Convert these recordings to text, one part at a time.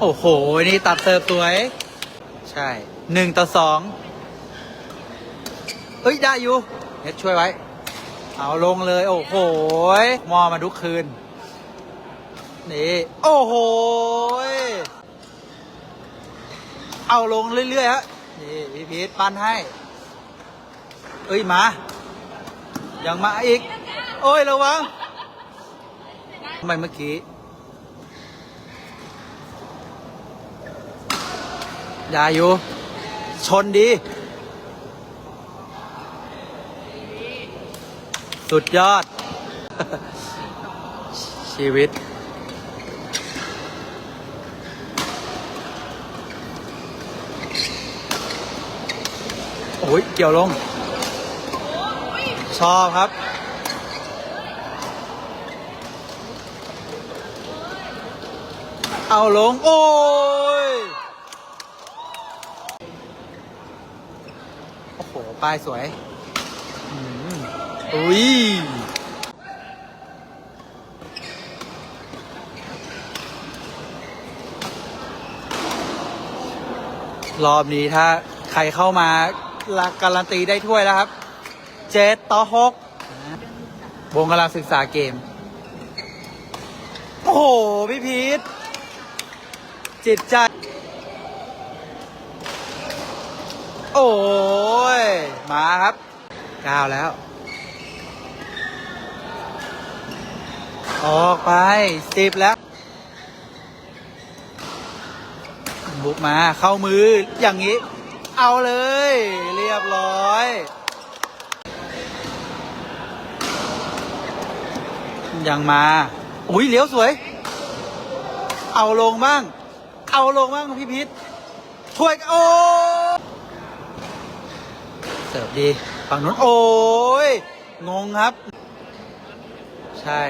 โอ้โห นี่ตัดเสิร์ฟสวย ใช่หนึ่งต่อสองเอ้ย ได้อยู่เน็ตช่วยไว้ เอาลงเลย โอ้โห มอมาทุกคืน นี่ โอ้โห เอาลงเรื่อยๆฮะ นี่พี่พีทปั้นให้ เอ้ย มา ยังมาอีก โอ้ย ระวังทำไมเมื่อกี้ อย่าอยู่ ชนดี สุดยอด ชีวิต โอ้ย เกี่ยวลง ชอบครับเอาลง โอ้ย โอ้โห ป้ายสวยอืมอุ้ยรอบนี้ถ้าใครเข้ามาละการันตีได้ถ้วยแล้วครับ เจ็ดต่อหกวงกำลังศึกษาเกม โอ้โห พี่พีทจิตใจ โอ้ย มาครับก้าวแล้ว ออกไปสิบแล้ว บุกมาเข้ามืออย่างนี้ เอาเลย เรียบร้อยยังมา อุ้ยเลี้ยวสวย เอาลงบ้าง เอาลงบ้างพี่พิษช่วย โอ้ สิร์ฟดีฝั่งนู้นโอ้ยงงครับ ใช่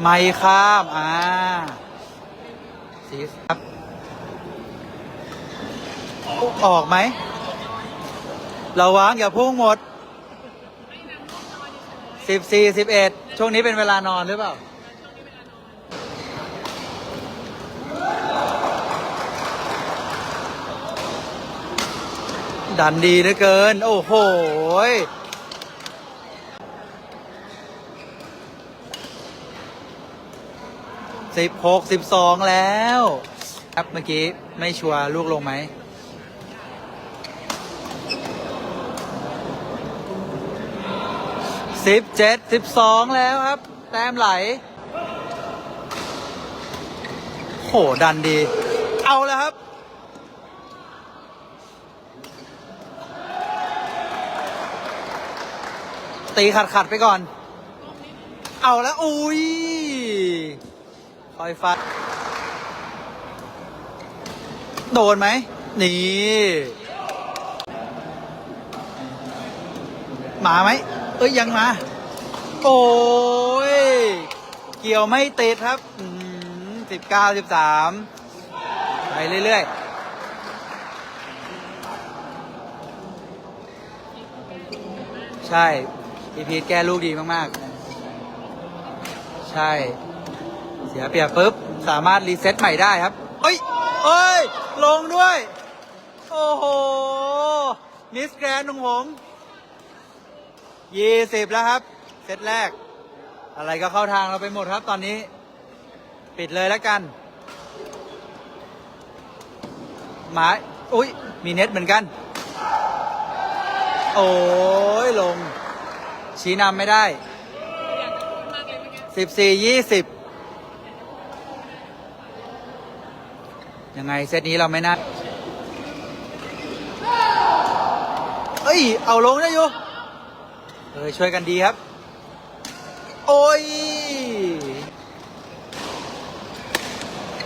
ไม่ข้าม อ่าสีสครับ ออกไหมระวังอย่าพุ่งหมดสิบสี่สิบเอ็ดช่วงนี้เป็นเวลานอนหรือเปล่า ดันดีเหลือเกิน โอ้โหสิบหกสิบสองแล้ว ครับเมื่อกี้ ไม่ชัวร์ลูกลงไหมสิบเจ็ดสิบสองแล้วครับ แต้มไหล โห ดันดี เอาแล้วครับ ตีขัดขัดไปก่อน เอาแล้วอุ้ยคอยฟัดโดนไหมนี่มาไหมเอ้ยยังมาโอ้ยเกี่ยวไม่ติดครับสิบเก้าสิบสามไปเรื่อยๆใช่ พีพีทแก้ลูกดีมากๆ ใช่ เสียเปรียบปุ๊บ สามารถรีเซ็ตใหม่ได้ครับ เอ้ย เอ้ย ลงด้วย โอ้โห มิสแกรนของผมยี่สิบแล้วครับ เซตแรก อะไรก็เข้าทางเราไปหมดครับตอนนี้ ปิดเลยแล้วกัน หมาอุ้ยมีเน็ตเหมือนกัน โอ้ยลง ชี้นำไม่ได้สิบสี่ยี่สิบยังไงเซตนี้เราไม่น่าเอ้ย เอาลงได้อยู่เออช่วยกันดีครับ โอ้ย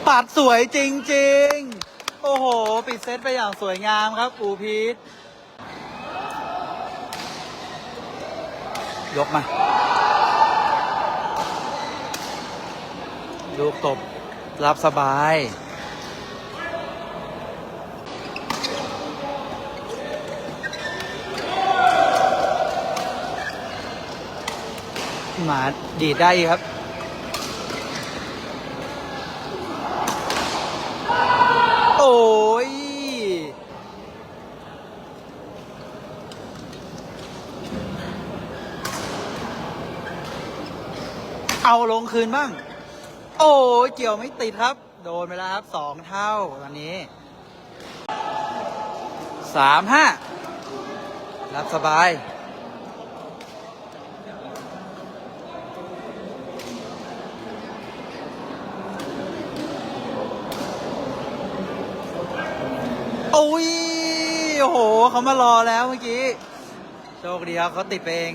ปัดสวยจริง ๆ โอ้โห ปิดเซตไปอย่างสวยงามครับ อูพีท ยกมา ลูกตบ รับสบาย หมาดีดได้ครับ อ้ย เอาลงคืนบ้าง โอ้เกี่ยวไม่ติดครับ โดนไปแล้วครับสองเท่าตอนนี้สามห้ารับสบายโอ้ยโอ้โหเขามารอแล้วเมื่อกี้ โชคดีครับเขาติดไปเอง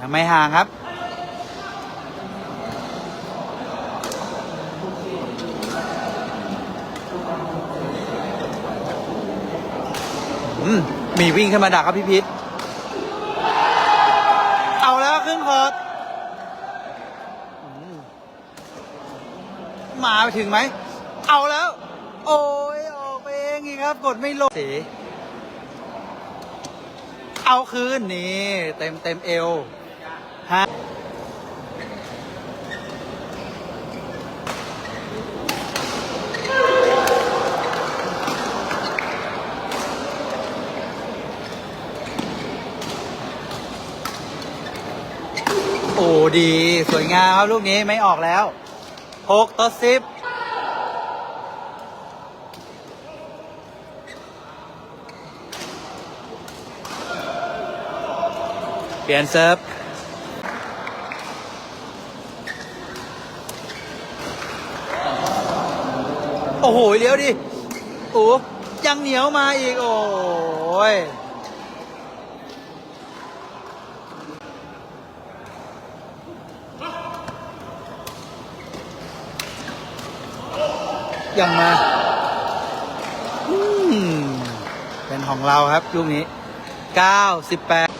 ยังไม่ห่างครับ มมีวิ่งขึ้นมาดักครับพี่พิษเอาแล้วครึ่งคอร์ดอืมมาไปถึงไหม เอาแล้ว โอ้ยออกไปเองอีกครับ กดไม่ลงสีเอาคืนนี่เต็มเต็มเอว ดีสวยงามครับลูกนี้ไม่ออกแล้วหกต่อสิบเปลี่ยนเซิร์ฟโอ้โหเลี้ยวดิโอ้ยังเหนียวมาอีก โอ้ย ยังมาเป็นของเราครับลูกนี้ 98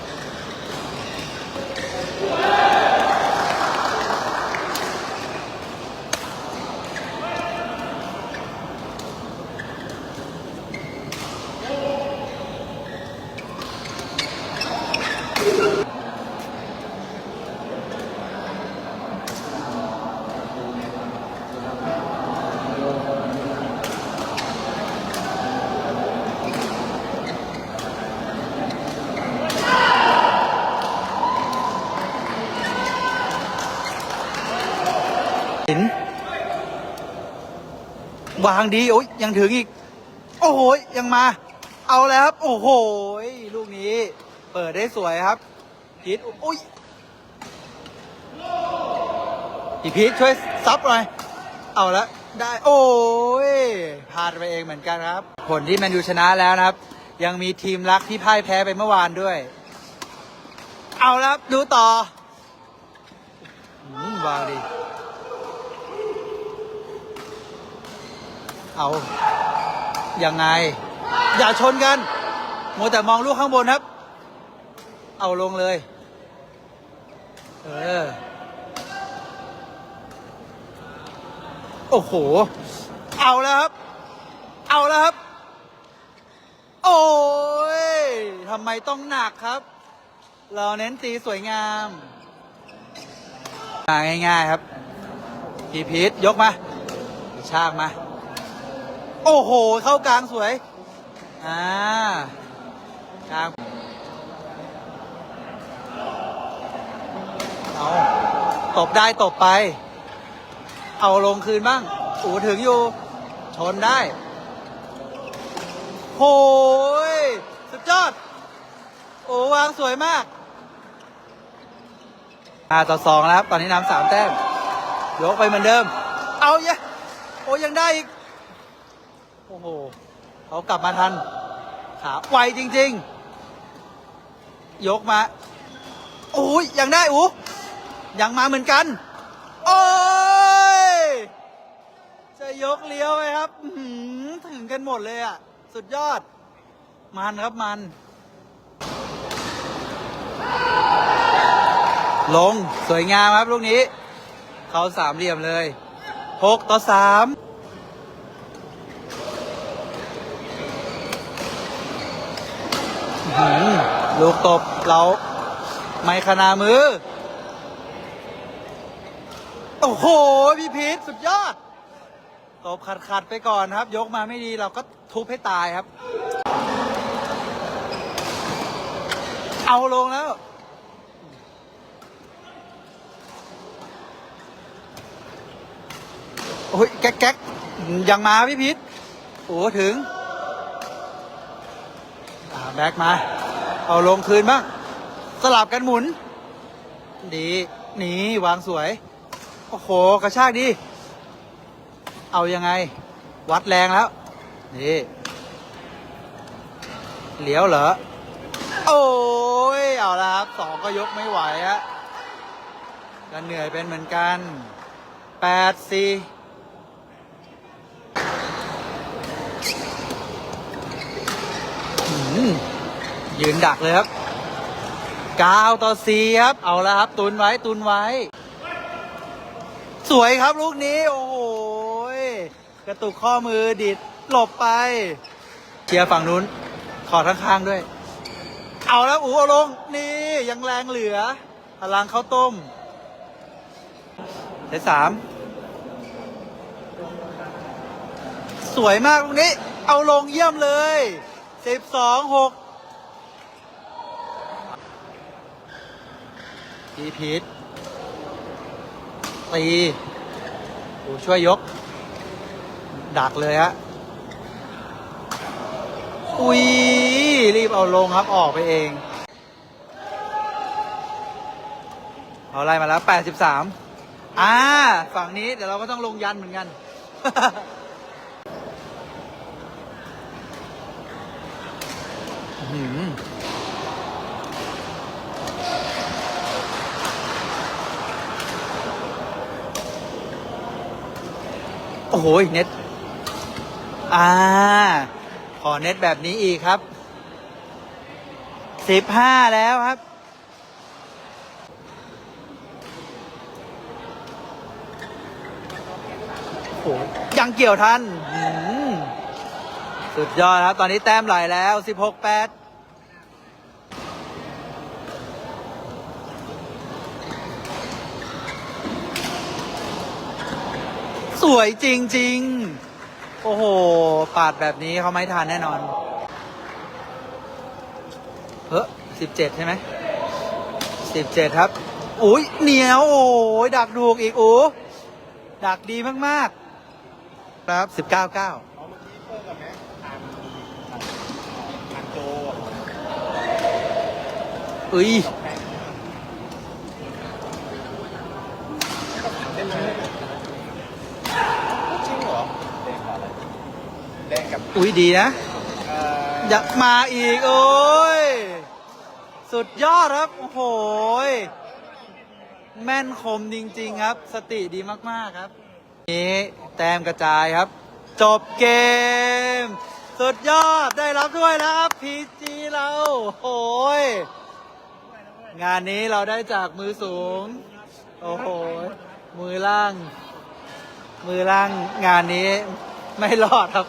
วางดีโอ้ยยังถึงอีก โอ้โหยังมา เอาแล้วครับ โอ้โหลูกนี้ เปิดได้สวยครับพีทโอ้ยพี่พีทช่วยซับหน่อยเอาละได้โอ้ยพลาดไปเองเหมือนกันครับ ผลที่แมนยูชนะแล้วนะครับ ยังมีทีมรักที่พ่ายแพ้ไปเมื่อวานด้วย เอาแล้วดูต่อวางดี เอายังไง อย่าชนกันมัวแต่มองลูกข้างบนครับ เอาลงเลย เออ โอ้โห เอาแล้วครับ เอาแล้วครับ โอ้ยทำไมต้องหนักครับ เราเน้นตีสวยงามมาง่ายๆครับ พีพีทยกมา ชากมา โอ้โห เข้ากลางสวย อ่ากลางเอาตบได้ตบไป เอาลงคืนบ้างอูถึงอยู่ ชนได้โหยสุดยอด โอ้วางสวยมากห้าต่อสองแล้วครับ ตอนนี้นำสามแต้มยกไปเหมือนเดิม เอาเยอะโอ้ยังได้อีก โอ้โหเขากลับมาทัน ขาไวจริง ๆ ยกมาโอ้ยยังได้อูยังมาเหมือนกัน โอ้ยจะยกเลี้ยวไปครับถึงกันหมดเลยอะ สุดยอด มันครับมัน ลงสวยงามครับลูกนี้ เขาสามเหลี่ยมเลยหกต่อสาม อื้อหือ ลูกตบเราไม่ขนามือ โอ้โห พี่พีทสุดยอด ตบขัดขัดไปก่อนครับ ยกมาไม่ดีเราก็ทุบให้ตายครับ เอาลงแล้วโอ้ยแก๊กแก๊กยังมาพี่พิษโอ้ถึง แบ็กมา เอาลงคืนบ้าง สลับกันหมุน ดีนี่วางสวย โอ้โห กระชากดี เอายังไง วัดแรงแล้ว นี่ เหลียวเหรอ โอ้ย เอาละครับสองก็ยกไม่ไหวฮะก็เหนื่อยเป็นเหมือนกันแปดสี่ ยืนดักเลยครับเก้าต่อสีครับ เอาและครับ ตุนไว้ตุนไว้ สวยครับลูกนี้ โอ้โหยกระตุกข้อมือดิดหลบไป เชียร์ฝั่งนู้น ขอทั้งข้างด้วย เอาแล้วอูเอาลง นี่ยังแรงเหลือพลังข้าวต้มเซตสามสวยมากลูกนี้ เอาลงเยี่ยมเลยสิบสองหก พีพีทตีโอ้ช่วยยก ดักเลยฮะ อุ้ย รีบเอาลงครับออกไปเอง เอาไล่มาแล้ว 83 อ่า ฝั่งนี้เดี๋ยวเราก็ต้องลงยันเหมือนกันอื้อหือ โอ้โหเน็ตอ่า ขอเน็ตแบบนี้อีกครับสิบห้าแล้วครับ โอ้โหยังเกี่ยวทัน สุดยอดครับ ตอนนี้แต้มไหลแล้วสิบหกแปด สวยจริง ๆ โอ้โห ปาดแบบนี้เขาไม่ทานแน่นอน เฮ้สิบเจ็ดใช่ไหมสิบเจ็ดครับ อุ้ยเหนียว โอ้ยดักถูกอีกโอ้ดักดีมาก ๆ ครับสิบเก้าเก้าเอาเมื่อกี้เพิ่มกันไหมทางทางโจอุ้ย เล่นเลยจริงเหรอแดงกับอะไรแดง กับอุ้ยดีนะ เอ่ออยากมาอีก โอ้ย สุดยอดครับ โอ้โหยแม่นคมจริง ๆ ครับ สติดีมาก ๆ ครับ นี้แต้มกระจายครับ จบเกม สุดยอดได้รับด้วยแล้วครับพีจีเราโอ้ย งานนี้เราได้จากมือสูง โอ้โห มือล่าง มือล่างงานนี้ ไม่รอดครับ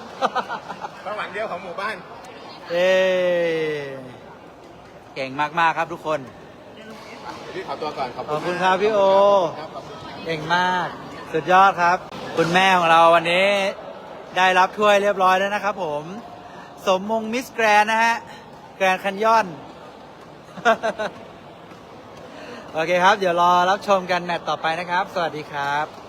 ความหวังเดียวของหมู่บ้าน เอ้เก่งมาก ๆ ครับทุกคน พี่ขอตัวก่อน ขอบขอบคุณคุณครับพี่โอ ครับขอบคุณครับเก่งมาก สุดยอดครับ คุณแม่ของเราวันนี้ได้รับถ้วยเรียบร้อยแล้วนะครับผม สมมงมิสแกรนนะฮะ แกรนคันยอน โอเคครับ เดี๋ยวรอรับชมกันแมตต์ต่อไปนะครับ สวัสดีครับ